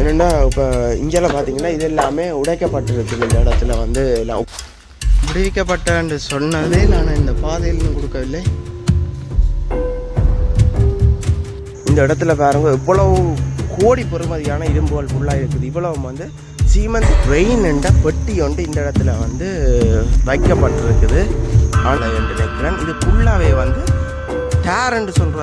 என்னென்னா இப்போ இங்கெல்லாம் பார்த்தீங்கன்னா இது எல்லாமே உடைக்கப்பட்டிருக்கு இந்த இடத்துல வந்து எல்லாம். விடுவிக்கப்பட்ட சொன்னதே நான் இந்த பாதையில் கொடுக்கவில்லை. இந்த இடத்துல பாருங்க இவ்வளவு கோடி பெறுமதியான இரும்புகள் ஃபுல்லாக இருக்குது. இவ்வளவு வந்து சீமெண்ட் ட்ரெயின் என்ற பெட்டி ஒன்று இந்த இடத்துல வந்து வைக்கப்பட்டிருக்குது. ஆனால் என்று நினைக்கிறேன். இது ஃபுல்லாகவே வந்து டேர் என்று சொல்கிற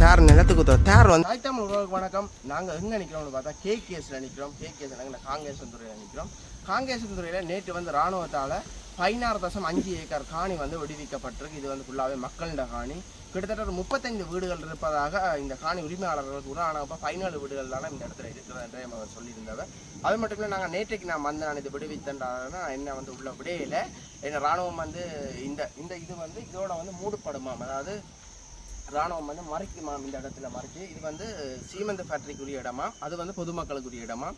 தேர் நிலத்துக்கு தேர் வந்து ஆயிட்டம் தமிழ் உறவுக்கு வணக்கம். நாங்கள் எங்கே நிற்கிறோம்னு பார்த்தா கேகேஸில் நிற்கிறோம் கேகேஸ் நாங்கள் காங்கேசன்துறையில் நிற்கிறோம் காங்கேசன்துறையில் நேற்று வந்து இராணுவத்தால் பதினாறு தசம் அஞ்சு ஏக்கர் காணி வந்து விடுவிக்கப்பட்டிருக்கு. இது வந்து ஃபுல்லாகவே மக்களிட காணி. கிட்டத்தட்ட ஒரு முப்பத்தைந்து வீடுகள் இருப்பதாக இந்த காணி உரிமையாளர்கள் கூட ஆனால் பதினாலு வீடுகள் தானே இந்த இடத்துல இருக்கிறது என்று அவர் சொல்லியிருந்தவர். அது மட்டும் இல்லை நாங்கள் நேற்றைக்கு நான் வந்து நான் இது விடுவித்தேன்டானா என்ன வந்து உள்ள விடையில என்ன ராணுவம் வந்து இந்த இந்த இது வந்து இதோட வந்து மூடுபடுமாம். அதாவது ராணுவம் வந்து மறைக்குமாம் இந்த இடத்துல மறைச்சு இது வந்து சீமெந்த ஃபேக்டரிக்குரிய இடமா? அது வந்து பொதுமக்களுக்குரிய இடமா?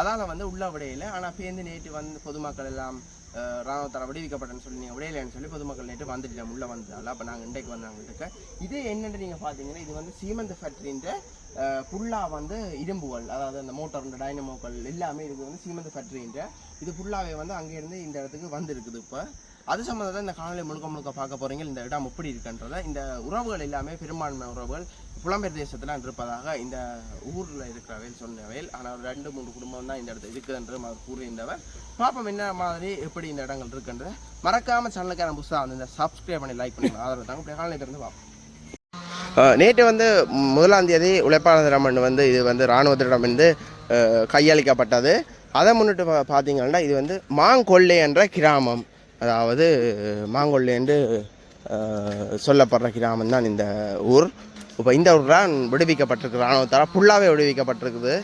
அதால் வந்து உள்ள விடையில. ஆனால் பேருந்து நேற்று வந்து பொதுமக்கள் எல்லாம் ராணுவத்தால் விடுவிக்கப்பட்டேன்னு சொல்லி நீங்கள் விடையிலன்னு சொல்லி பொதுமக்கள் நேற்று வந்துட்டோம் உள்ளே வந்தால அப்போ நாங்கள் இன்றைக்கு வந்தாங்க இருக்க இது என்னென்னு நீங்கள் பார்த்தீங்கன்னா இது வந்து சீமெந்த ஃபேக்டரின்ற ஃபுல்லாக வந்து இரும்புகள் அதாவது அந்த மோட்டார் டைனமோக்கள் எல்லாமே இருக்குது வந்து சீமெந்த ஃபேக்டரின்ற இது ஃபுல்லாகவே வந்து அங்கேருந்து இந்த இடத்துக்கு வந்திருக்குது இப்போ. அது சம்மந்தத்தை இந்த காணொலி முழுக்க முழுக்க பார்க்க போகிறீங்க இந்த இடம் எப்படி இருக்குன்றத இந்த உறவுகள் எல்லாமே பெரும்பான்மை உறவுகள் புலம்பெயர் தேசத்தில் இருப்பதாக இந்த ஊரில் இருக்கிறவையில் சொன்னவையில் ஆனால் ஒரு ரெண்டு மூணு குடும்பம் தான் இந்த இடத்துல இருக்குதுன்ற அவர் கூறியிருந்தவர். பார்ப்போம் என்ன மாதிரி எப்படி இந்த இடங்கள் இருக்குன்றது. மறக்காமல் சேனலுக்கான புதுசாக வந்து இந்த சப்ஸ்கிரைப் பண்ணி லைக் பண்ணி ஆதரவு தாங்க. இப்படி காலையில் பார்ப்போம். நேற்று வந்து முதலாம் தேதி உழைப்பாளர் தினம் வந்து இது வந்து இராணுவத்திடம் வந்து கையளிக்கப்பட்டது. அதை முன்னிட்டு பார்த்தீங்கன்னா இது வந்து மாங்கொல்லை என்ற கிராமம். அதாவது மாங்கொல்லை என்று அஹ், சொல்லப்படுற கிராமம் தான் இந்த ஊர். இப்போ இந்த ஊர் தான் விடுவிக்கப்பட்டிருக்கு இராணுவத்தால் ஃபுல்லாகவே விடுவிக்கப்பட்டிருக்குது.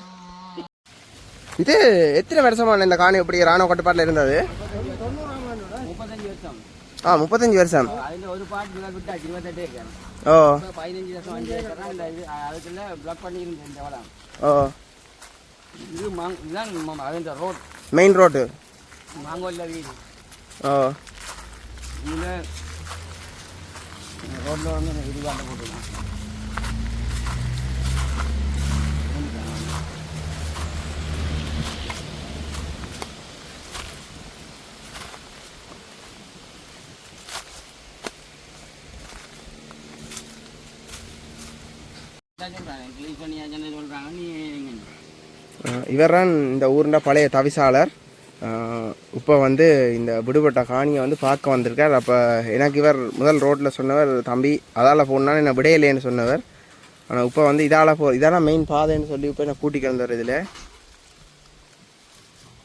இது எத்தனை வருஷமான இந்த காணி எப்படி இராணுவ கட்டுப்பாட்டில் இருந்தது? ஆ முப்பத்தஞ்சு வருஷம். ஓ. ஓ. ரோட் மெயின் ரோட்டு மாங்கோல்ல வீடு. இதில் ரோட்டில் வந்து இந்த இடிகாட்டை போட்டுக்கலாம் இவர் தான் இந்த ஊரில் பழைய தவிசாளர். இப்போ வந்து இந்த விடுபட்ட காணியை வந்து பார்க்க வந்திருக்கார். அப்போ எனக்கு இவர் முதல் ரோட்டில் சொன்னவர் தம்பி. அதால் போனா என்ன விடையிலேன்னு சொன்னவர். ஆனால் இப்போ வந்து இதால் போ இதான மெயின் பாதைன்னு சொல்லி இப்போ என்ன கூட்டி வந்தார் இதில்.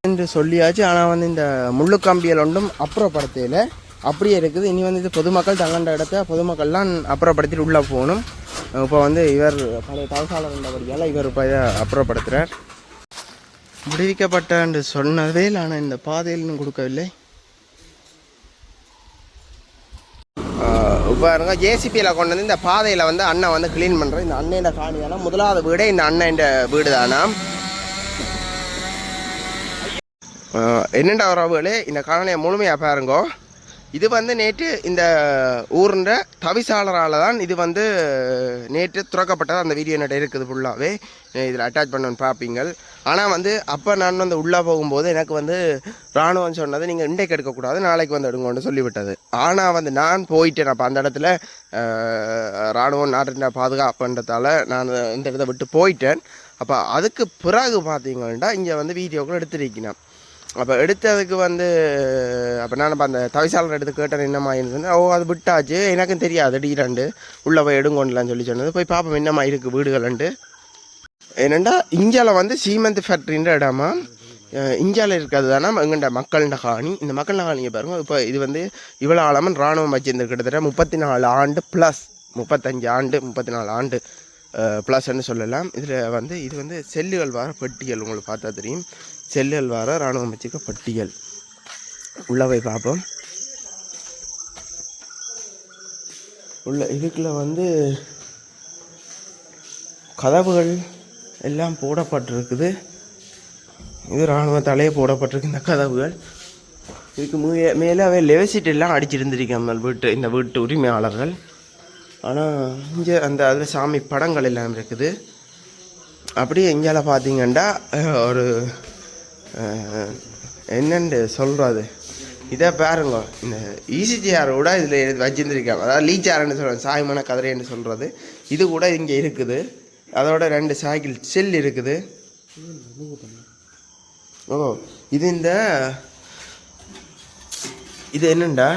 என்று சொல்லியாச்சு. ஆனால் வந்து இந்த முள்ளுக்கம்பியல் ஒன்றும் அப்புறப்படுத்தையில் அப்படியே இருக்குது. இனி வந்து இது பொதுமக்கள் தங்கண்ட இடத்த பொதுமக்கள்லாம் அப்புறப்படுத்திட்டு உள்ளே போகணும். இப்போ வந்து இவர் பழைய தவசாளர் இருந்தபடியால் இவர் இப்போ இதை அப்புறப்படுத்துகிறார் விடுவிக்கப்பட்ட என்று சொன்னதே ஆனால் இந்த பாதையில் இன்னும் கொடுக்கவில்லை. பாருங்க ஜேசிபியில் கொண்டு வந்து இந்த பாதையில் வந்து அண்ணன் வந்து க்ளீன் பண்ணுற இந்த அண்ணன் காணியானா முதலாவது வீடே இந்த அண்ணன் வீடு தானா என்னென்ன உறவுகளே? இந்த காணியை முழுமையாக பாருங்கோ. இது வந்து நேற்று இந்த ஊர்ன்ற தவிசாளரால் தான் இது வந்து நேற்று துறக்கப்பட்டது அந்த வீடியோ நட்ட இருக்குது ஃபுல்லாகவே இதில் அட்டாச் பண்ணணும்னு பார்ப்பீங்கள் ஆனால் வந்து அப்போ நான் வந்து உள்ளே போகும்போது எனக்கு வந்து இராணுவம் சொன்னது நீங்கள் இன்றைக்கு எடுக்கக்கூடாது நாளைக்கு வந்து எடுங்கன்னு சொல்லிவிட்டது. ஆனால் வந்து நான் போயிட்டேன். அப்போ அந்த இடத்துல இராணுவம் நாட்டின் பாதுகாப்புன்றதால நான் இந்த இடத்த விட்டு போயிட்டேன். அப்போ அதுக்கு பிறகு பார்த்தீங்கன்னா இங்கே வந்து வீடியோக்கள் எடுத்திருக்கிறேன். அப்போ எடுத்ததுக்கு வந்து அப்போ நான் அப்ப அந்த தவிசாளர் எடுத்து கேட்டேன் என்னம்மா இருந்தது ஓ அது விட்டாச்சு. எனக்கும் தெரியாது. டீரண்டு உள்ளே போய் எடுங்கொண்டலான்னு சொல்லி சொன்னது. போய் பார்ப்போம் என்னம்மா இருக்குது வீடுகள்ண்டு என்னென்னா இந்தியாவில் வந்து சீமெந்த் ஃபேக்ட்ரின்ற இடமா? இந்தியாவில் இருக்கிறது தானே? எங்கள்ட மக்கள்ட காணி. இந்த மக்கள் காணியை பாருங்க. இப்போ இது வந்து இவ்வளோ ஆழமன் இராணுவம் வச்சிருந்து கிட்டத்தட்ட முப்பத்தி நாலு ஆண்டு ப்ளஸ் முப்பத்தஞ்சு ஆண்டு முப்பத்தி நாலு ஆண்டு. ப்ளஸ்ன்னு சொல்லலாம். இதில் வந்து இது வந்து செல்லுகள் வார பட்டியல் உங்களுக்கு பார்த்தா தெரியும். செல்லுகள் வார இராணுவ வச்சுக்க பட்டியல் உள்ளே போய் பார்ப்போம். உள்ள இதுக்குள்ள வந்து கதவுகள் எல்லாம் போடப்பட்டிருக்குது. இது இராணுவத்தாலே போடப்பட்டிருக்கு இந்த கதவுகள். இதுக்கு மேலே அவை லெவசிட் எல்லாம் அடிச்சிருந்திருக்காங்க வீட்டு இந்த வீட்டு உரிமையாளர்கள். ஆனால் இங்கே அந்த அதில் சாமி படங்கள் எல்லாம் இருக்குது. அப்படியே எங்கேயால பார்த்தீங்கன்னா ஒரு அஹ், என்னண்டு சொல்கிறது இதை பாருங்க. இந்த ஈசிஜிஆர் கூட இதில் வச்சிருந்துருக்காங்க. அதாவது லீச்சார்னு சொல்கிறேன் சாய்மான கதிரைன்னு சொல்கிறது இது கூட இங்கே இருக்குது. அதோட ரெண்டு சைக்கிள் செல் இருக்குது. ஓ இது இந்த இது என்னண்டா?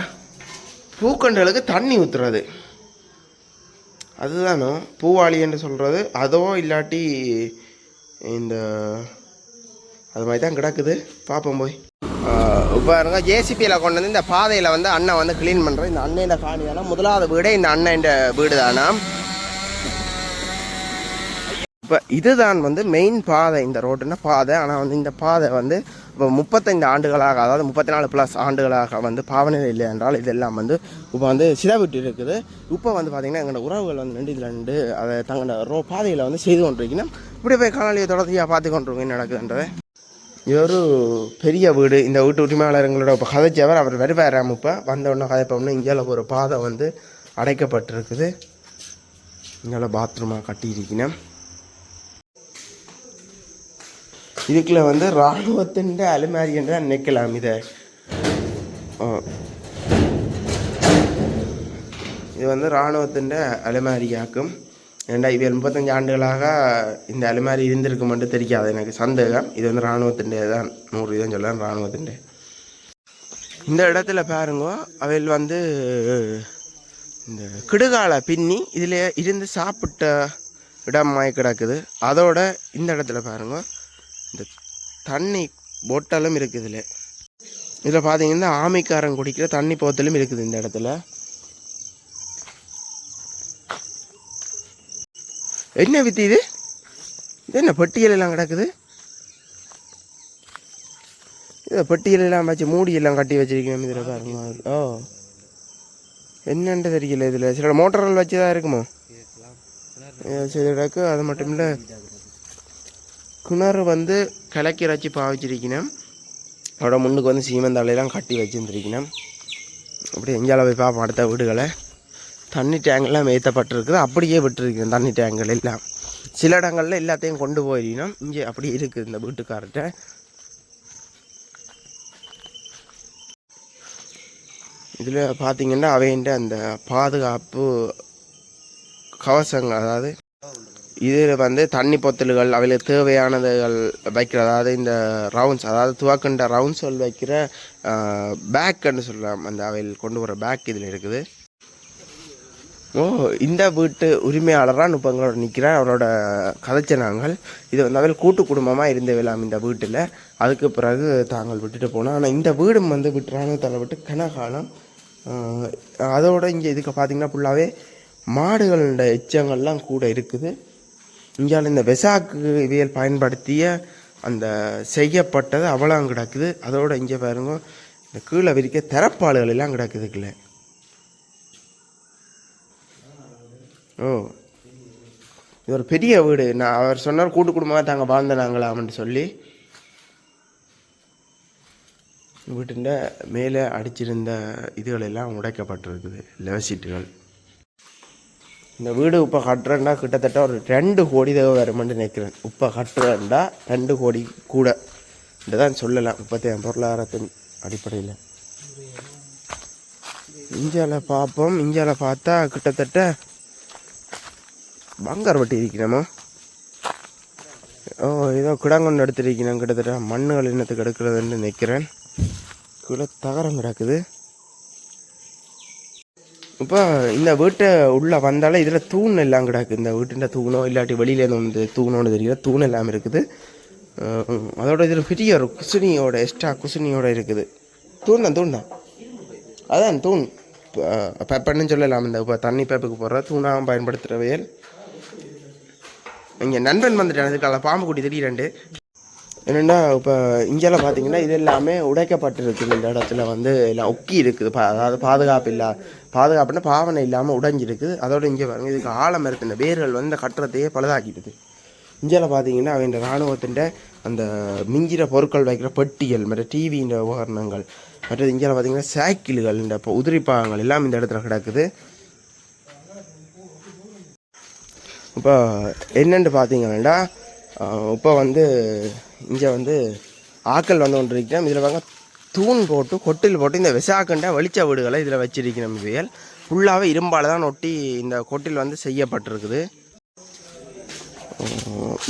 பூக்கண்டுகளுக்கு தண்ணி ஊற்றுறது அதுதானோ? பூவாளி என்று சொல்கிறது அதோ இல்லாட்டி இந்த அது மாதிரி தான் கிடக்குது. பார்ப்போம் போய். இப்போ இருங்க ஜேசிபியில் கொண்டு வந்து இந்த பாதையில் வந்து அண்ணன் வந்து க்ளீன் பண்ணுறேன் இந்த அண்ணன் காணிதானா முதலாவது வீடே இந்த அண்ணன் வீடு தானா இப்போ இதுதான் வந்து மெயின் பாதை இந்த ரோட்டுன்னா பாதை. ஆனால் வந்து இந்த பாதை வந்து இப்போ முப்பத்தைந்து ஆண்டுகளாக அதாவது முப்பத்தி நாலு ப்ளஸ் ஆண்டுகளாக வந்து பாவனையில் இல்லை என்றால் இதெல்லாம் வந்து இப்போ வந்து சிதவிட்டு இருக்குது இப்போ வந்து பார்த்திங்கன்னா எங்களோட உறவுகள் வந்து ரெண்டு இதில் ரெண்டு அதை தங்களோட ரோ பாதையில் வந்து செய்து கொண்டிருக்கீங்கன்னா இப்படி போய் காணொலியை தொடர்ச்சியாக பார்த்து கொண்டிருக்கீங்க நடக்குதுன்றது? இது ஒரு பெரிய வீடு. இந்த வீட்டு உரிமையாளர்களோட இப்போ கதைச்சவர் அவர் வருவாராம் இப்போ வந்தவுடனே கதைப்போம்னா இங்கேயால ஒரு பாதை வந்து அடைக்கப்பட்டிருக்குது. இங்கே பாத்ரூமாக கட்டியிருக்கணும் இதுக்குள்ள வந்து இராணுவத்தின் அலுமாரி என்று தான் நினைக்கலாம் இதை. இது வந்து இராணுவத்தின் அலுமாரியாக்கும். ரெண்டாயிரத்தி இது முப்பத்தஞ்சு ஆண்டுகளாக இந்த அலுமாரி இருந்திருக்கு மட்டும் தெரியாது. எனக்கு சந்தேகம். இது வந்து இராணுவத்தின் தான் நூறு இதுன்னு சொல்லலாம் இராணுவத்தின் இந்த இடத்துல பாருங்க அவையில் வந்து இந்த கிடுகாலை பின்னி இதில் இருந்து சாப்பிட்ட இடமாய் கிடக்குது. அதோட இந்த இடத்துல பாருங்கள் இந்த தண்ணி பொட்டலும் இருக்குது இதில் இதில் பார்த்தீங்கன்னா ஆமைக்காரன் குடிக்கிற தண்ணி போத்தலும் இருக்குது இந்த இடத்துல. என்ன வித்தி இது? இது என்ன பெட்டியல் எல்லாம் கிடக்குது? இது பெட்டியல் எல்லாம் வச்சு மூடி எல்லாம் கட்டி வச்சிருக்கணும் இதில் பாருங்க. ஓ. என்னன்ட்டு தெரியல இதில். சில மோட்டர்கள் வச்சு தான் இருக்குமோ சில இடக்கு அது மட்டும் இல்லை. கிணறு வந்து கிளக்கிற வச்சு பாவிச்சிருக்கணும். அதோட முன்னுக்கு வந்து சீமந்தாலையெல்லாம் கட்டி வச்சுருந்துருக்கணும். அப்படி எங்கேயால போய் பார்ப்போம் அடுத்த வீடுகளை. தண்ணி டேங்கெல்லாம் மேய்த்தப்பட்டிருக்குது அப்படியே விட்டுருக்கணும் தண்ணி டேங்குகள் எல்லாம். சில இடங்களில் எல்லாத்தையும் கொண்டு போயிருக்கணும் இங்கே அப்படி இருக்குது இந்த வீட்டுக்கார்ட்ட. இதில் பார்த்தீங்கன்னா அவைண்ட அந்த பாதுகாப்பு கவசங்கள் அதாவது இதில் வந்து தண்ணி பொத்தல்கள் அவைகளுக்கு தேவையானதுகள் வைக்கிற அதாவது இந்த ரவுண்ட்ஸ் அதாவது துவக்கின்ற ரவுண்ட்ஸ்கள் வைக்கிற பேக்குன்னு சொல்லலாம். அந்த அவையில் கொண்டு வர பேக் இதில் இருக்குது. ஓ இந்த வீட்டு உரிமையாளராக இப்போ எங்களோட நிற்கிறேன் அவரோட கதைச்ச நாங்கள் இது வந்து அவள் கூட்டு குடும்பமாக இருந்தவெல்லாம் இந்த வீட்டில். அதுக்கு பிறகு தாங்கள் விட்டுட்டு போனோம் ஆனால் இந்த வீடும் வந்து விட்டுறாங்க தலை விட்டு கனகாலம் அதோட இங்கே இதுக்கு பார்த்தீங்கன்னா ஃபுல்லாகவே மாடுகளோட எச்சங்கள்லாம் கூட இருக்குது. இங்கால இந்த வெசாக்கு இவியல் பயன்படுத்திய அந்த செய்யப்பட்டது அவ்வளோ கிடக்குது. அதோட இங்கே பாருங்க இந்த கீழே விரிக்க திறப்பாளுகள் எல்லாம் கிடக்குதுக்குள்ள ஓ. இது ஒரு பெரிய வீடு. நான் அவர் சொன்னார் கூட்டு குடும்பமாக தாங்க வாழ்ந்த நாங்களாம்னு சொல்லி. வீட்டுண்ட மேலே அடிச்சிருந்த இதுகளெல்லாம் உடைக்கப்பட்டிருக்குது. லெவசீட்டுகள் இந்த வீடு இப்போ கட்டுறேன்டா கிட்டத்தட்ட ஒரு ரெண்டு கோடி தேவை வருமென்று நினைக்கிறேன். இப்போ கட்டுறேன்டா ரெண்டு கோடி கூட. தான் சொல்லலாம். முப்பத்தி பொருளாதாரத்தின் அடிப்படையில். இந்தியாவில் பார்ப்போம். இந்தியாவில் பார்த்தா கிட்டத்தட்ட பங்கர் வட்டி இருக்கிறோமோ? ஓ ஏதோ கிடங்கொண்டு எடுத்துருக்கிறேன் கிட்டத்தட்ட மண்ணுகள் என்னத்துக்கு எடுக்கிறதுன்னு நிற்கிறேன் கீழே தகரம் கிடக்குது. இப்போ இந்த வீட்டை உள்ளே வந்தாலே இதில் தூண் எல்லாம் கிடக்கு. இந்த வீட்டின் தூணோ இல்லாட்டி வெளியிலேருந்து வந்து தூணோன்னு தெரியல தூண் எல்லாம் இருக்குது. அதோட இதில் பெரிய ஒரு குசினியோட எக்ஸ்ட்ரா குசினியோட இருக்குது. தூண் தான் தூண் தான். அதான் தூண். பெப்பன்னு சொல்லலாம். இந்த இப்போ தண்ணி பேப்புக்கு போடுற தூணாக பயன்படுத்துகிறவையல் இங்கே நண்பன் வந்துட்டேன். அதுக்காக பாம்பு குட்டி திடீரெண்டு என்னென்னா இப்போ இங்கெல்லாம் பார்த்தீங்கன்னா இது எல்லாமே உடைக்கப்பட்டிருக்குது. இந்த இடத்துல வந்து எல்லாம் ஒக்கி இருக்குது. பா அதாவது பாதுகாப்பு இல்லை பாதுகாப்புனா பாவனை இல்லாமல் உடைஞ்சிருக்குது. அதோட இங்கே பாருங்கள் இதுக்கு ஆழம் இருக்குது வேர்கள் வந்து இந்த கட்டுறதையே பழுதாக்கிடுது இந்தியாவில் பார்த்தீங்கன்னா அவங்க இராணுவத்தின் அந்த மிஞ்சிற பொருட்கள் வைக்கிற பெட்டிகள் மற்ற டிவியின் உபகரணங்கள் மற்றது இங்கே பார்த்தீங்கன்னா சைக்கிள்கள் இந்த இப்போ உதிரிப்பாகங்கள் எல்லாம் இந்த இடத்துல கிடக்குது. இப்போ என்னென்னு பார்த்தீங்கன்னா இப்போ வந்து இங்கே வந்து ஆக்கள் வந்து ஒன்று இருக்கிறோம் இதில் வாங்க தூண் போட்டு கொட்டில் போட்டு இந்த விசாக்கண்ட வெளிச்ச வீடுகளை இதில் வச்சிருக்கணும் இவையல் ஃபுல்லாகவே இரும்பால் தான் ஒட்டி இந்த கொட்டில் வந்து செய்யப்பட்டிருக்குது.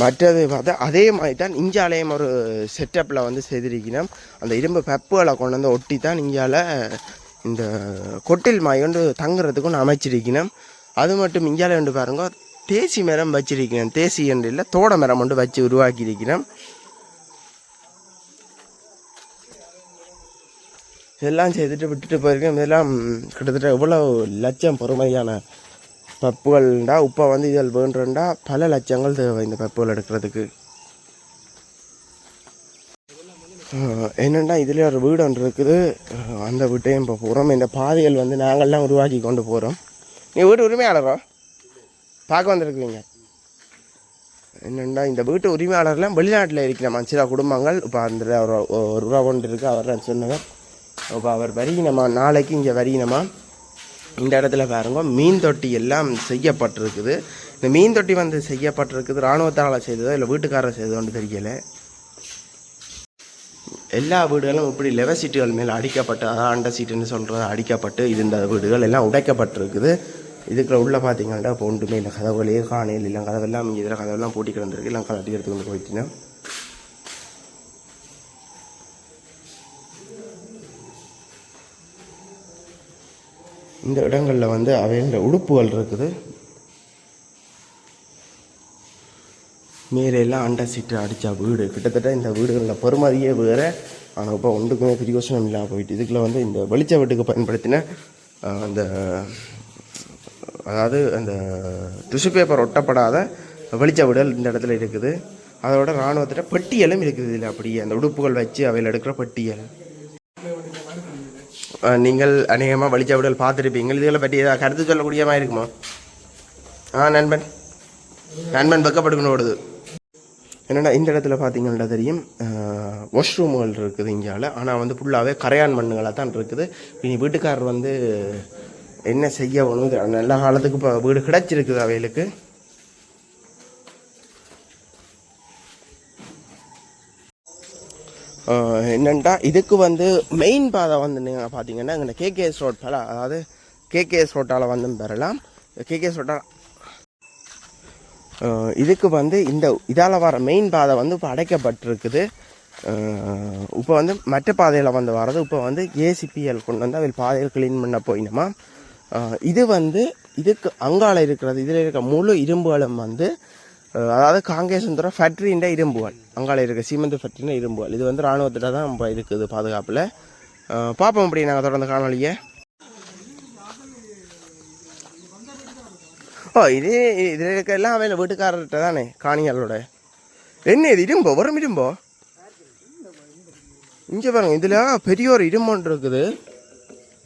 மற்றது பார்த்தா அதே மாதிரி தான் இஞ்சாலையும் ஒரு செட்டப்பில் வந்து செய்திருக்கணும். அந்த இரும்பு பெப்புகளை கொண்டு வந்து ஒட்டி தான் இஞ்சால இந்த கொட்டில் மாய் கொண்டு தங்குறதுக்கு ஒன்று அமைச்சிருக்கணும். அது மட்டும் இஞ்சால வந்து பாருங்க தேசி மரம் வச்சிருக்கணும். தேசி என்று இல்லை தோட மரம் கொண்டு வச்சு உருவாக்கியிருக்கணும். இதெல்லாம் செய்துட்டு விட்டுட்டு போயிருக்கேன். இதெல்லாம் கிட்டத்தட்ட எவ்வளோ லட்சம் பொறுமையான பப்புகள்டா இப்போ வந்து இதில் வேண்டும்டா பல லட்சங்கள் தேவை இந்த பப்புகள் எடுக்கிறதுக்கு. என்னென்னா இதில் ஒரு வீடு ஒன்று இருக்குது அந்த வீட்டையும் இப்போ போகிறோம் இந்த பாதைகள் வந்து நாங்கள்லாம் உருவாக்கி கொண்டு போகிறோம் நீ வீட்டு உரிமையாளரோ? பார்க்க வந்திருக்குவீங்க என்னென்னா இந்த வீட்டு உரிமையாளர்லாம் வெளிநாட்டில் இருக்கிற சில குடும்பங்கள்? இப்போ அந்த ஒரு ஒரு ரூபா இருக்குது அவர் சொன்னவர். இப்போ அவர் வரியினமா நாளைக்கு இங்கே வரியினமா? இந்த இடத்துல பாருங்க மீன் தொட்டி எல்லாம் செய்யப்பட்டிருக்குது. இந்த மீன் தொட்டி வந்து செய்யப்பட்டிருக்குது. இராணுவத்தால் செய்ததோ இல்லை வீட்டுக்காரர் செய்ததோன்னு தெரியல. எல்லா வீடுகளும் இப்படி லெவ சீட்டுகள் மேலே அடிக்கப்பட்டு அதான் அண்டை சீட்டுன்னு சொல்கிறது அடிக்கப்பட்டு இருந்த வீடுகள் எல்லாம் உடைக்கப்பட்டிருக்குது. இதுக்குள்ள உள்ளே பார்த்தீங்கன்னா இப்போ ஒன்றுமே இல்லை. கதவுகளே காணையில் இல்லை. கதவெல்லாம் இங்கே இதில் கதவெல்லாம் பூட்டி கிடந்திருக்கு. எல்லாம் கலட்டி எடுத்து கொண்டு போயிட்டுனா. இந்த இடங்களில் வந்து அவையோட உடுப்புகள் இருக்குது. மேலே எல்லாம் அண்டை சீட்டு அடித்த வீடு. கிட்டத்தட்ட இந்த வீடுகளில் பெருமதியே வேறு. ஆனால் இப்போ ஒன்றுக்குமே பிரியோசனம் இல்லாமல் போயிட்டு இதுக்குள்ள வந்து இந்த வெளிச்ச வீட்டுக்கு பயன்படுத்தின அந்த அதாவது அந்த டிஷ்யூ பேப்பர் ஒட்டப்படாத வெளிச்ச வீடுகள் இந்த இடத்துல இருக்குது. அதோட இராணுவத்திட்ட பெட்டியலும் இருக்குது இதில் அப்படியே. அந்த உடுப்புகள் வச்சு அவையில் எடுக்கிற பெட்டியல். நீங்கள் அநேகமாக வெளிச்ச பார்த்துருப்பீங்க இதுகளை பற்றி ஏதாவது கருத்து சொல்லக்கூடிய மாதிரி இருக்குமா? ஆ நண்பன். நண்பன் வெக்கப்பட்டுக்கணும் ஓடுது என்னடா இந்த இடத்துல பார்த்தீங்கன்னா தெரியும் வாஷ்ரூம்கள் இருக்குது இங்கால. ஆனால் வந்து ஃபுல்லாகவே கரையான் மண்ணுகளாக தான் இருக்குது. இனி வீட்டுக்காரர் வந்து என்ன செய்ய ஒன்று நல்ல காலத்துக்கு இப்போ வீடு கிடச்சிருக்குது அவைகளுக்கு. என்னென்னா இதுக்கு வந்து மெயின் பாதை வந்து நீங்கள் பார்த்தீங்கன்னா இங்கே கேகேஎஸ் ரோட் பல அதாவது கேகேஎஸ் ரோட்டால் வந்து பெறலாம். கேகேஎஸ் ரோட்டால் இதுக்கு வந்து இந்த இதால் வர மெயின் பாதை வந்து இப்போ அடைக்கப்பட்டிருக்குது. இப்போ வந்து மற்ற பாதையில் வந்து வர்றது இப்போ வந்து ஏசிபிஎல் கொண்டு வந்து அதில் பாதையில் க்ளீன் பண்ண போயினோமா? இது வந்து இதுக்கு அங்கால இருக்கிறது இதில் இருக்க முழு இரும்புகளும் வந்து அதாவது காங்கேசந்துரம் ஃபேக்ட்ரின்ற இரும்புகள் அங்கால இருக்க சிமெண்ட் ஃபேக்ட்ரின்ற இரும்புகள் இது வந்து இராணுவத்திட்ட தான் நம்ம இருக்குது பாதுகாப்பில். பார்ப்போம் அப்படி நாங்கள் தொடர்ந்து காணொலியை ஓ இது இதில் இருக்க எல்லாம் அவன் வீட்டுக்காரர்கிட்ட தானே காணிகளோட என்ன இது இரும்போ? வரும் இரும்போ? இங்கே பாருங்க இதில் பெரிய ஒரு இரும்பொன்று இருக்குது.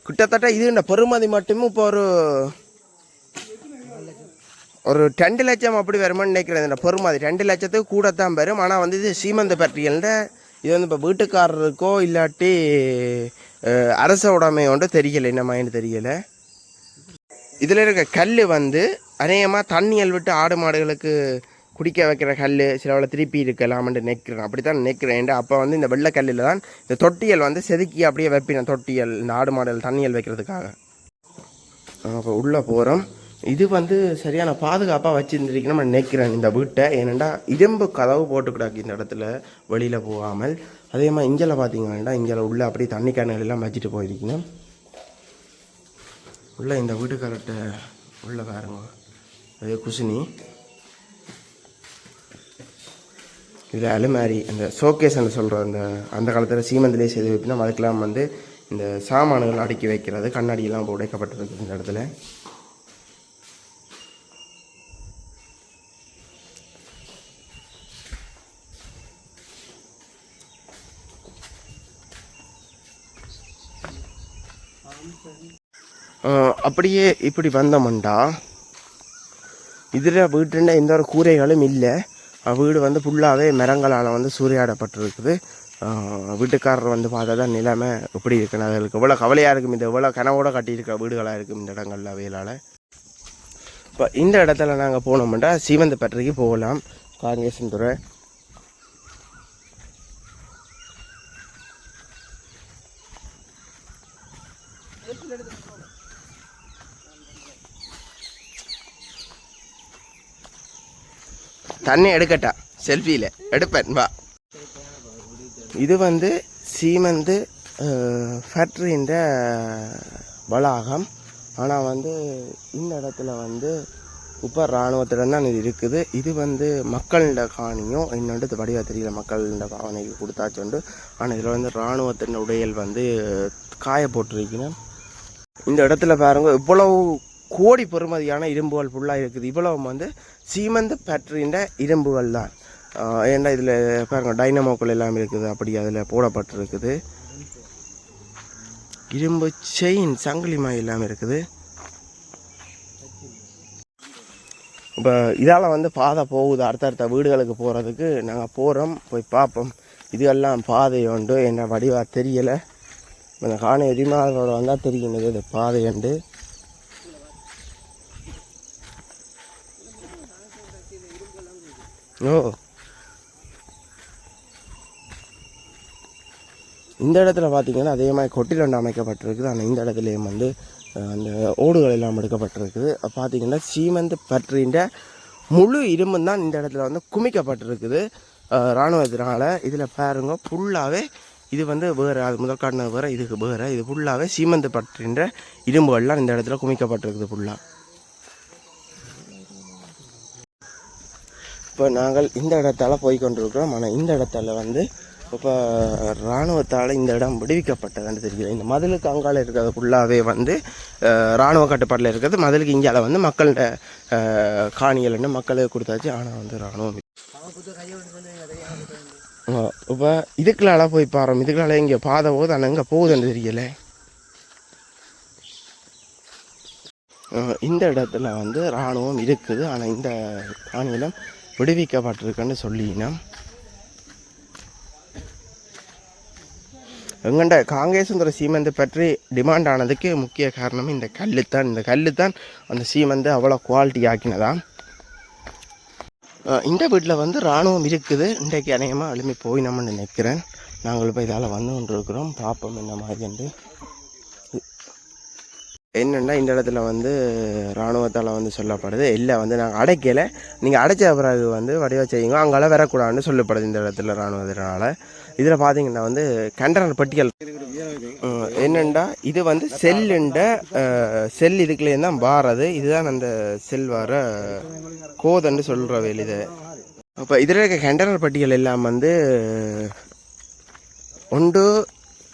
கிட்டத்தட்ட இது என்ன பெருமதி மட்டுமே இப்போ ஒரு ஒரு ரெண்டு லட்சம் அப்படி வருமான்னு நினைக்கிறேன் இந்த அது ரெண்டு லட்சத்துக்கு கூட தான் வரும். ஆனால் வந்து இது சீமந்த பேட்டரியல்ட இது வந்து இப்போ வீட்டுக்காரருக்கோ இல்லாட்டி அரச அரச தெரியலை தெரியல என்னமான்னு தெரியலை. இதில் இருக்க கல் வந்து அநேகமாக தண்ணியல் விட்டு ஆடு மாடுகளுக்கு குடிக்க வைக்கிற கல் சிலவில் திருப்பி இருக்கலாம்னு நினைக்கிறேன். அப்படி தான் நினைக்கிறேன் அப்போ வந்து இந்த வெள்ளை கல்லில் தான் இந்த தொட்டியல் வந்து செதுக்கி அப்படியே வைப்பினேன் தொட்டியல் இந்த ஆடு மாடுகள் தண்ணியல் வைக்கிறதுக்காக. அப்போ உள்ளே போகிறோம் இது வந்து சரியான பாதுகாப்பாக வச்சுருந்துருக்கணும் நினைக்கிறேன் இந்த வீட்டை. ஏனெண்டா இரும்பு கதவு போட்டுக்கூடாது இந்த இடத்துல வெளியில் போகாமல். அதே மாதிரி இங்கெல்லாம் பார்த்தீங்கன்னா இங்கே உள்ளே அப்படியே தண்ணி கேன்கள் எல்லாம் வச்சுட்டு போயிருக்கணும் உள்ளே இந்த வீட்டுக்காரர்கிட்ட உள்ளே பாருங்க. அது குசினி. இதில் அலுமாரி அந்த ஷோகேஸ்ன்னு சொல்கிற அந்த அந்த காலத்தில் சீமந்திலே செய்து வைப்பினோம் அதுக்கெல்லாம் வந்து இந்த சாமான்கள் அடுக்கி வைக்கிறது கண்ணாடியெல்லாம் உடைக்கப்பட்டிருக்கு இந்த இடத்துல. அப்படியே இப்படி வந்தோம்டா. இதில் வீட்டுல எந்த ஒரு கூரைகளும் இல்லை. வீடு வந்து ஃபுல்லாகவே மரங்களால் வந்து சூறையாடப்பட்டிருக்குது. வீட்டுக்காரர் வந்து பார்த்தா தான் நிலைமை எப்படி இருக்குன்னு அதுக்கு எவ்வளோ கவலையாக இருக்கும். இந்த எவ்வளோ கனவோட கட்டியிருக்க வீடுகளாக இருக்கும் இந்த இடங்கள்ல வெயிலால் இப்போ இந்த இடத்துல நாங்கள் போனோம்னா சீமந்த போகலாம். காங்கேசன் துறை தண்ணி எடுக்கட்டா. செல்ஃபியில். எடுப்பேன். வா. இது வந்து சீமந்து ஃபேக்ட்ரின்ற வளாகம். ஆனால் வந்து இந்த இடத்துல வந்து இப்போ இராணுவத்துடன் தான் இது இருக்குது. இது வந்து மக்கள்கிட்ட காணியும் இன்னொன்று இது வடிவ தெரியல. மக்கள்கிட்ட காணிக்கு கொடுத்தாச்சுண்டு ஆனால் இதில் வந்து இராணுவத்தின் உடையல் வந்து காய போட்டிருக்கணும் இந்த இடத்துல பாருங்க இவ்வளவு கோடி பெறுமதியான இரும்புகள் ஃபுல்லாக இருக்குது. இவ்வளவும் வந்து சீமந்த ஃபேக்ட்ரின்ற இரும்புகள் தான். ஏன்டா இதில் பாருங்க டைனமோக்கள் எல்லாம் இருக்குது. அப்படி அதில் போடப்பட்டிருக்குது. இரும்பு செயின் சங்கிலி மாய் எல்லாம் இருக்குது. இப்போ இதால் வந்து பாதை போகுது. அடுத்தடுத்த வீடுகளுக்கு போகிறதுக்கு நாங்கள் போகிறோம் போய் பார்ப்போம். இதுகெல்லாம் பாதை உண்டு. என்ன வடிவாக தெரியலை. இந்த காண எரிமாதோட வந்தால் தெரியும். இது பாதை உண்டு. ஓ. இந்த இடத்துல பார்த்தீங்கன்னா அதே மாதிரி கொட்டிலண்டு அமைக்கப்பட்டிருக்குது. ஆனால் இந்த இடத்துலையும் வந்து அந்த ஓடுகள் எல்லாம் எடுக்கப்பட்டிருக்குது. பார்த்தீங்கன்னா சீமந்து பற்றின்ற முழு இரும்பு தான் இந்த இடத்துல வந்து குமிக்கப்பட்டிருக்குது. இராணுவத்தினால் இதில் பாருங்க ஃபுல்லாகவே இது வந்து வேறு அது முதல் காட்டினது வேறு இதுக்கு வேறு. இது ஃபுல்லாகவே சீமந்து பற்றின்ற இரும்புகள்லாம் இந்த இடத்துல குமிக்கப்பட்டிருக்குது ஃபுல்லாக இப்போ நாங்கள் இந்த இடத்தால் போய் கொண்டிருக்கிறோம் ஆனால் இந்த இடத்துல வந்து இப்போ இராணுவத்தால் இந்த இடம் விடுவிக்கப்பட்டதுன்னு தெரியுது இந்த மதிலுக்கு அங்கால இருக்கிறது ஃபுல்லாகவே வந்து இராணுவ கட்டுப்பாட்டில் இருக்கிறது. மதிலுக்கு இங்கால வந்து மக்கள்கிட்ட காணிகள்னு மக்களுக்கு கொடுத்தாச்சு. ஆனால் வந்து இராணுவம் இப்போ இதுக்குள்ளால போய் பாரோம் இதுக்குள்ளால இங்கே பாதை போது ஆனால் எங்கே போகுதுன்னு தெரியலை. இந்த இடத்துல வந்து இராணுவம் இருக்குது. ஆனால் இந்த மாநிலம் விடுவிக்கப்பட்டிருக்குன்னு சொல்லினோம் எங்கண்ட காங்கேசுந்தர சீமந்து பற்றி டிமாண்ட் ஆனதுக்கு முக்கிய காரணம் இந்த கல் தான் இந்த கல் தான் அந்த சீமந்து அவ்வளோ குவாலிட்டி ஆக்கினதா? இந்த வீட்டில் வந்து இராணுவம் இருக்குது. இன்றைக்கு அநேகமாக எழுமி போய் நம்ம நினைக்கிறேன். நாங்கள் இப்போ இதால் வந்து கொண்டு இருக்கிறோம் பார்ப்போம் என்ன மாதிரி என்னென்னா இந்த இடத்துல வந்து இராணுவத்தால் வந்து சொல்லப்படுது. இல்லை வந்து நாங்கள் அடைக்கலை. நீங்கள் அடைச்ச பிறகு வந்து வடிவ செய்யுங்க. அங்கால வரக்கூடாதுன்னு சொல்லப்படுது இந்த இடத்துல இராணுவத்தினால். இதில் பார்த்தீங்கன்னா வந்து கண்டனர் பட்டியல் உம், இது வந்து செல்லுண்ட செல் இதுக்குள்ளேயும் தான் வாரது. இதுதான் அந்த செல் வர கோதன்னு சொல்கிற வேலை இது. அப்போ இதில் இருக்க கண்டனர் பட்டியல் எல்லாம் வந்து ஒன்று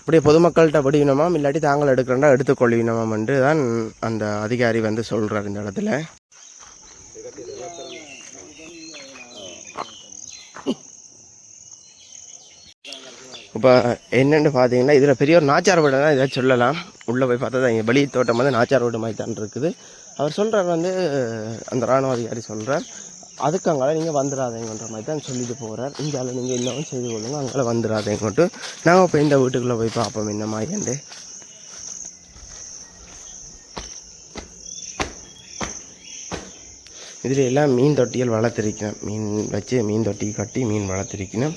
அப்படியே பொதுமக்கள்கிட்ட படிக்கணுமாம் இல்லாட்டி தாங்கள் எடுக்கிறண்டா எடுத்துக்கொள்ளினமாம் என்று தான் அந்த அதிகாரி வந்து சொல்கிறார் இந்த இடத்துல. இப்போ என்னென்னு பார்த்தீங்கன்னா இதில் பெரிய ஒரு நாச்சார் வீடு தான் இதை சொல்லலாம். உள்ளே போய் பார்த்தா தான் இங்கே வெளி தோட்டம் வந்து நாச்சார் வீடு மாதிரி தான் இருக்குது. அவர் சொல்கிறார் வந்து அந்த ராணுவ அதிகாரி சொல்கிறார் அதுக்கு அங்கே நீங்கள் வந்துடாதேங்கன்ற மாதிரி தான் சொல்லிட்டு போகிறார் இந்தியாவில் நீங்கள் இன்னமும் செய்து கொள்ளுங்க. அங்கே வந்துடாதீங்கன்ட்டு நாங்கள் இப்போ இந்த வீட்டுக்குள்ளே போய் பார்ப்போம் என்ன மாதிரிண்டு இதில் எல்லாம் மீன் தொட்டிகள் வளர்த்துருக்கணும் மீன் வச்சு மீன் தொட்டி கட்டி மீன் வளர்த்துருக்கணும்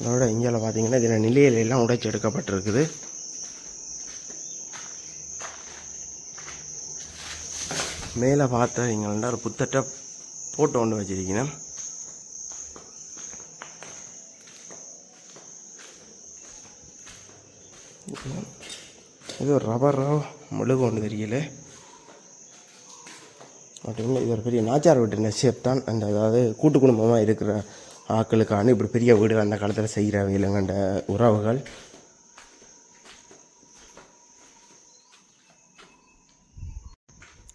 அதோட இந்தியாவில் பார்த்தீங்கன்னா இதில் நிலையில எல்லாம் உடைச்சி எடுக்கப்பட்டிருக்குது. மேலே பார்த்தீங்கன்னா ஒரு புத்தட்ட போட்டு ஒன்று வச்சுருக்கணும் இது ஒரு முழுகு ஒன்று தெரியல. அப்படின்னு இது ஒரு பெரிய நாச்சார் வீட்டு நெசேப் தான் அந்த அதாவது கூட்டு குடும்பமாக இருக்கிற ஆக்களுக்கான இப்படி பெரிய வீடு அந்த காலத்தில் செய்கிற வேலைங்கண்ட உறவுகள்.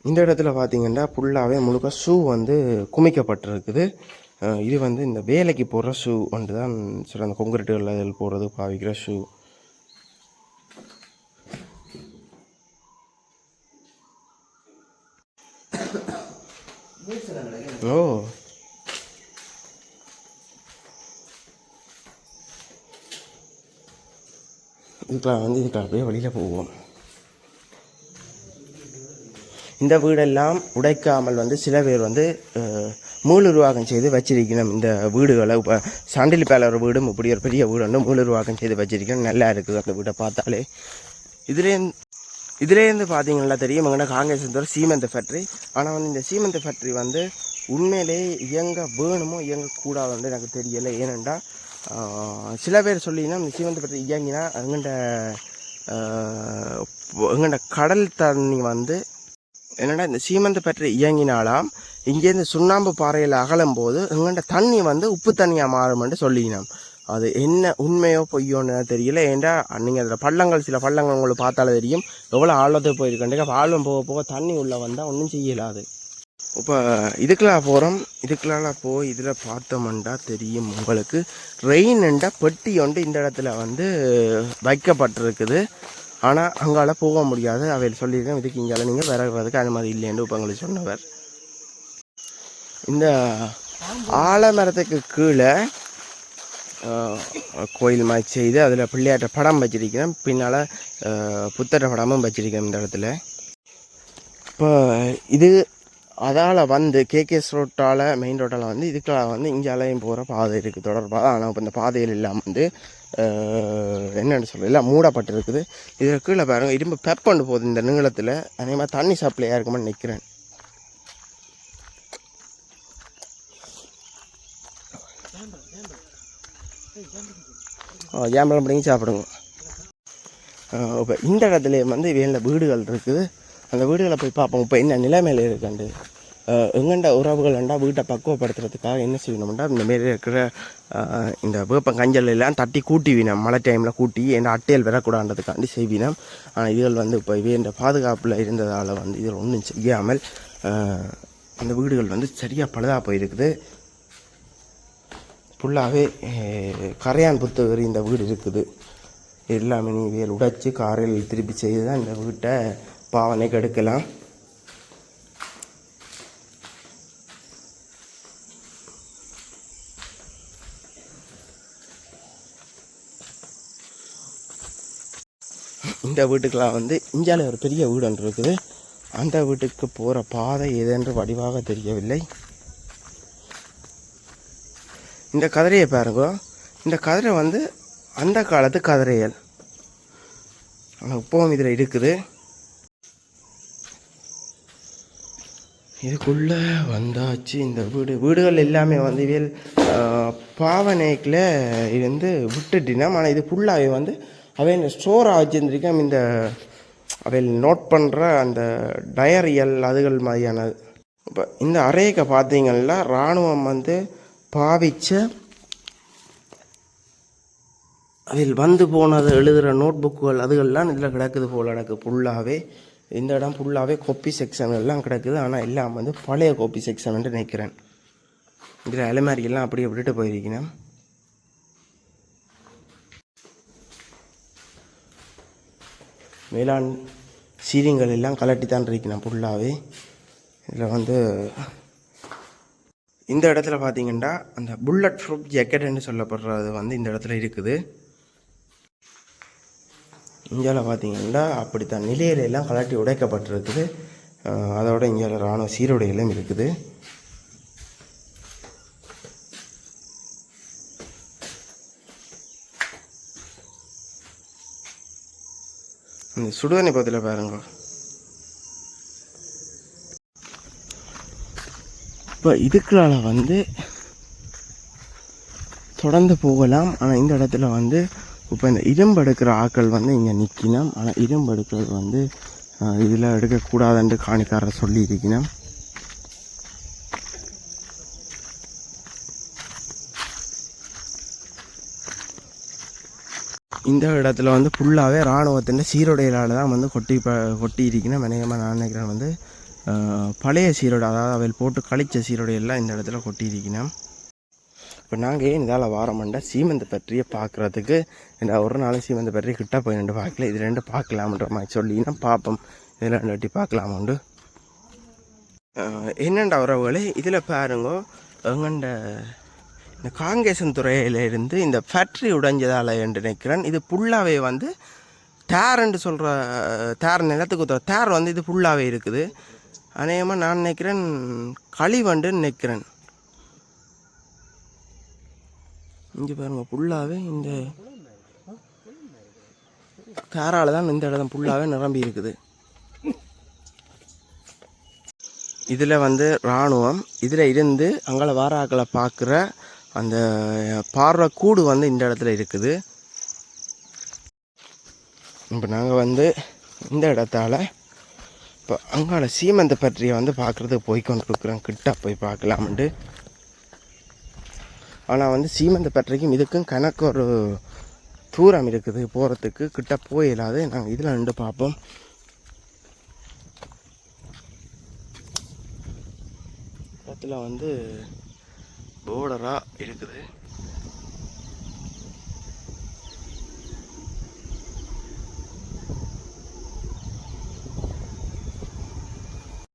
இந்த இடத்துல பார்த்தீங்கன்னா ஃபுல்லாகவே முழுக்க ஷூ வந்து குமிக்கப்பட்டிருக்குது. இது வந்து இந்த வேலைக்கு போடுற ஷூ வந்து தான் சில அந்த கொங்கிரீட்டுகள் அதில் போடுறது பாவிக்கிற ஷூ ஓ. இதுக்கெலாம் வந்து இதுக்கெலாம் அப்படியே வழியில் போவோம். இந்த வீடெல்லாம் உடைக்காமல் வந்து சில பேர் வந்து அஹ், செய்து வச்சிருக்கணும். இந்த வீடுகளை இப்போ சாண்டில் பேலர் வீடும் இப்படி ஒரு பெரிய வீடு வந்து மீளுருவாக்கம் செய்து வச்சிருக்கணும். நல்லா இருக்குது அந்த வீட்டை பார்த்தாலே. இதுலேருந்து இதுலேருந்து பார்த்தீங்கன்னா தெரியும் எங்கன்னா காங்கிரஸ் ஒரு சீமெண்ட் ஃபேக்ட்ரி ஆனால் வந்து இந்த சீமெந்த ஃபேக்ட்ரி வந்து உண்மையிலே இயங்க வேணுமோ இயங்கக்கூடாதுன்னு எனக்கு தெரியலை. ஏனென்றால் சில பேர் சொல்லினா இந்த சீமெந்த ஃபேக்ட்ரி இயங்கினா எங்கள்கிட்ட எங்கள்கிட்ட கடல் தண்ணி வந்து என்னடா இந்த சீமந்த பற்றி இயங்கினாலாம் இங்கேருந்து சுண்ணாம்பு பாறையில் அகலும் போது எங்கள்கிட்ட தண்ணி வந்து உப்பு தண்ணியாக மாறும்னு சொல்லினோம் அது என்ன உண்மையோ பொய்யோன்னு தெரியல. ஏன்டா நீங்கள் அதில் பள்ளங்கள் சில பள்ளங்கள் உங்களுக்கு பார்த்தாலே தெரியும். எவ்வளோ ஆழத்துக்கு போயிருக்கேன் அப்போ ஆழம் போக போக தண்ணி உள்ளே வந்தால் ஒன்றும் செய்யலாது. இப்போ இதுக்கெல்லாம் போகிறோம் இதுக்கெல்லாம் போய் இதில் பார்த்தோம்னா தெரியும் உங்களுக்கு. ரெயின்ண்டா பெட்டி ஒன்று இந்த இடத்துல வந்து வைக்கப்பட்டிருக்குது. ஆனால் அங்கால போக முடியாது. அவர் சொல்லியிருக்கேன் இதுக்கு இங்கால நீங்கள் விறகுறதுக்கு அனுமதி இல்லைன்னு இப்போ சொன்னவர். இந்த ஆலமரத்துக்கு கீழே கோயில் மாதிரி செய்து அதில் பிள்ளையாட்ட படம் வச்சிருக்கிறேன். பின்னால் புத்தர படமும் வச்சிருக்கேன் இந்த இடத்துல. இப்போ இது அதால் வந்து கேகேஎஸ் ரோட்டால் மெயின் ரோட்டால் வந்து இதுக்கெல்லாம் வந்து இங்கேலையும் போகிற பாதை இருக்குது தொடர்பாக. ஆனால் இப்போ இந்த பாதையில் எல்லாம் வந்து என்னென்னு சொல்ல எல்லாம் மூடப்பட்டிருக்குது. இதில் கீழே பாருங்க இரும்பு பெப்பண்டு போகுது இந்த நீளத்தில் அதே மாதிரி தண்ணி சப்ளையாக இருக்குமான்னு நிற்கிறேன் ஏம்பளம் பிடிங்கி சாப்பிடுங்க. இப்போ இந்த இடத்துல வந்து வேண்ட வீடுகள் இருக்குது. அந்த வீடுகளை போய் பார்ப்போம். இப்போ என்ன நிலைமையில் இருக்குண்டு? எங்கண்ட உறவுகள்ண்டா வீட்டை பக்குவப்படுத்துறதுக்காக என்ன செய்யணும்டா? இந்த மாரி இருக்கிற இந்த வேப்பங்கஞ்சல் எல்லாம் தட்டி கூட்டி வீணம். மழை டைமில் கூட்டி என் அட்டையல் வரக்கூடாதுன்றதுக்காண்டி செய்வினோம். ஆனால் இதுகள் வந்து இப்போ வேண்ட பாதுகாப்பில் இருந்ததால் வந்து இதில் ஒன்றும் செய்யாமல் இந்த அந்த வீடுகள் வந்து சரியாக பழுதாக போயிருக்குது. ஃபுல்லாகவே கரையான் புத்தகர் இந்த வீடு இருக்குது. எல்லாமே நீ வேல் உடைச்சி காரையில் திருப்பி செய்து தான் இந்த வீட்டை பாவனை கெடுக்கலாம் இந்த வீட்டுக்கெலாம் வந்து இந்தியாவில் ஒரு பெரிய வீடு ஒன்று இருக்குது. அந்த வீட்டுக்கு போகிற பாதை எதென்று வடிவாக தெரியவில்லை. இந்த கதிரையை பாருங்க. இந்த கதிரை வந்து அந்த காலத்து கதிரையல் ஆனால் இப்போவும் இதில் இருக்குது. இதுக்குள்ளே வந்தாச்சு இந்த வீடு. வீடுகள் எல்லாமே வந்து இவியல் பாவனைக்கில் இருந்து விட்டுட்டினா ஆனால் இது ஃபுல்லாகவே வந்து அவன் ஸ்டோர் வச்சுருந்துருக்கேன் இந்த அவையில் நோட் பண்ணுற அந்த டயரியல் அதுகள் மாதிரியானது. இப்போ இந்த அறையக்க பார்த்தீங்கன்னா இராணுவம் வந்து பாவிச்ச அதில் வந்து போனது எழுதுகிற நோட் புக்குகள் அதுகள்லாம் இதில் கிடக்குது போல் எனக்கு ஃபுல்லாகவே இந்த இடம் ஃபுல்லாகவே கொப்பி செக்ஷன் எல்லாம் கிடக்குது. ஆனால் எல்லாம் வந்து பழைய கோப்பி செக்ஷன் நினைக்கிறேன். இதில் அலமாரி அப்படியே விட்டுட்டு போயிருக்கேன் வேளாண் சீரியங்கள் எல்லாம் கலட்டி தான் இருக்கணும் ஃபுல்லாகவே இதில் வந்து இந்த இடத்துல பார்த்தீங்கன்னா அந்த புல்லட் ப்ரூஃப் ஜாக்கெட்னு சொல்லப்படுறது வந்து இந்த இடத்துல இருக்குது. இந்தியாவில் பார்த்தீங்கன்னா அப்படித்தான். நிலையில எல்லாம் கலட்டி உடைக்கப்பட்டிருக்குது. அதோட இந்தியாவில் இராணுவ சீருடைகளும் இருக்குது. இந்த சுடுதண்ணி பக்கத்தில் பாருங்க. இப்போ இதுக்குள்ளால வந்து தொடர்ந்து போகலாம். ஆனால் இந்த இடத்துல வந்து இப்போ இந்த இரும்பு எடுக்கிற ஆட்கள் வந்து இங்கே நிற்கணும் ஆனால் இரும்பு எடுக்கிறது வந்து இதில் எடுக்கக்கூடாதுன்ட்டு காணிக்காரர் சொல்லி இந்த இடத்துல வந்து ஃபுல்லாகவே இராணுவத்தின் சீருடைகளால் தான் வந்து கொட்டி ப கொட்டி இருக்கணும் நான் நினைக்கிறேன் வந்து பழைய சீருடை அதாவது அவையில் போட்டு கழிச்ச சீருடையெல்லாம் இந்த இடத்துல கொட்டி இருக்கணும் இப்போ நாங்கள் ஏன் இதால் வாரமாண்டா சீமந்த பற்றியை பார்க்குறதுக்கு நான் ஒரு நாள் சீமந்த பற்றி கிட்ட போய் ரெண்டு பார்க்கல இது ரெண்டு பார்க்கலாம்ன்ற மாதிரி சொல்லினா பார்ப்போம் இதில் ரெண்டு வாட்டி பார்க்கலாமுண்டு என்னண்டா உறவுகளே? இதில் பாருங்க எங்கண்ட இந்த காங்கேசன் துறையிலிருந்து இந்த ஃபேக்ட்ரி உடைஞ்சதால் என்று நினைக்கிறேன். இது ஃபுல்லாகவே வந்து தேர்ன்னு சொல்கிற டேர் நிலத்துக்கு ஊற்றுற தேர் வந்து இது ஃபுல்லாகவே இருக்குது. அநேகமாக நான் நினைக்கிறேன் களிவண்டுன்னு நினைக்கிறேன். இங்கே பாருங்க ஃபுல்லாகவே இந்த தேரால் தான் இந்த இடம் ஃபுல்லாகவே நிரம்பி இருக்குது. இதில் வந்து இராணுவம் இதில் இருந்து அங்கே வாராக்களை பார்க்குற அந்த பாறை கூடு வந்து இந்த இடத்துல இருக்குது. இப்போ நாங்கள் வந்து இந்த இடத்தால இப்போ அங்கால சீமந்த பற்றியை வந்து பார்க்குறதுக்கு போய் கொண்டிருக்கிறோம். கிட்ட போய் பார்க்கலாம்ட்டு ஆனால் வந்து சீமந்த பற்றிக்கும் இதுக்கும் கணக்கு ஒரு தூரம் இருக்குது. போகிறதுக்கு கிட்ட போயிடாது நாங்கள் இதில் நின்று பார்ப்போம் இடத்துல வந்து போர்டராக இருக்குது.